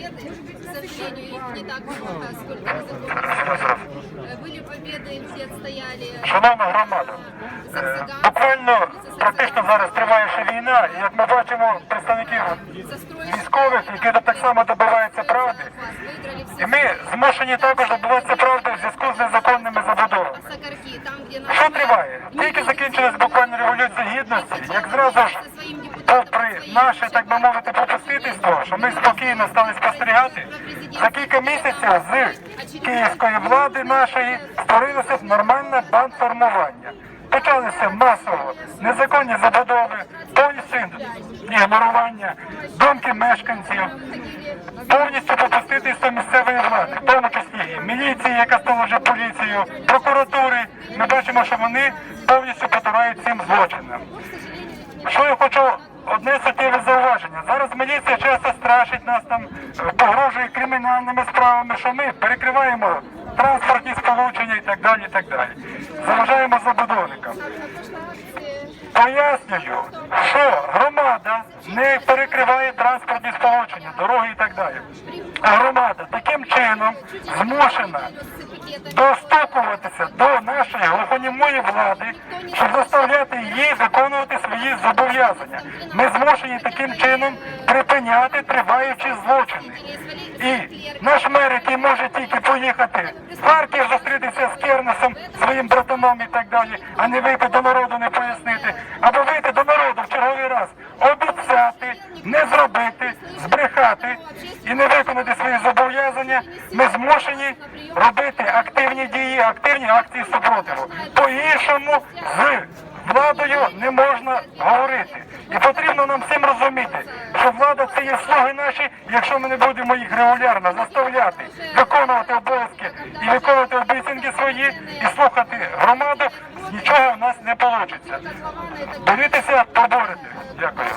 победы, к сожалению, их не так много, сколько незаконных. Э, Были победы, где отстояли Шановна громада, е, Саксаган, буквально практично зараз триває ще війна, і як ми бачимо представників військових, які тут так само добиваються правди, Выиграли і все ми змушені також добиватися правди в зв'язку з незаконними забудовами. Сакарки, там, где Що триває? Тільки закінчилась буквально революція гідності, як зразу ж попри наше, так би мовити, попустительство, що ми спокійно стали спостерігати, за кілька місяців з київської влади нашої створилося нормальне бандформування. Почалися масово незаконні забудови, повністю ігнорування, думки мешканців, повністю попустительство місцевої влади, в тому числі міліції, яка стала вже поліцією, прокуратури. Ми бачимо, що вони повністю потурають цим злочинам. Що я хочу одне суттєве зауваження. Зараз міліція часто страшить нас там, е, погрожує кримінальними справами, що ми перекриваємо транспортні сполучення і так далі. і так далі. Заважаємо забудовникам. Пояснюю, що громада не перекриває транспортні сполучення, дороги і так далі. А громада таким чином змушена достукуватися до нашої глухонімої влади, щоб заставляти її виконувати свої зобов'язання. Ми змушені таким чином припиняти триваючі злочини. І наш мер, який може тільки поїхати в Харків зустрітися з Кернесом, своїм братаном і так далі, а не вийти до народу, не пояснити, або вийти до народу в черговий раз, обіцяти, не зробити, збрехати і не виконати свої зобов'язання, ми змушені робити активні дії, активні акції супротиву. По-іншому з владою не можна говорити. І потрібно нам всім розуміти, що влада це є слуги наші, якщо ми не будемо їх регулярно заставляти виконувати обов'язки і виконувати обіцянки свої, і слухати громаду, нічого в нас не вийде. Борітеся, поборете. Дякую.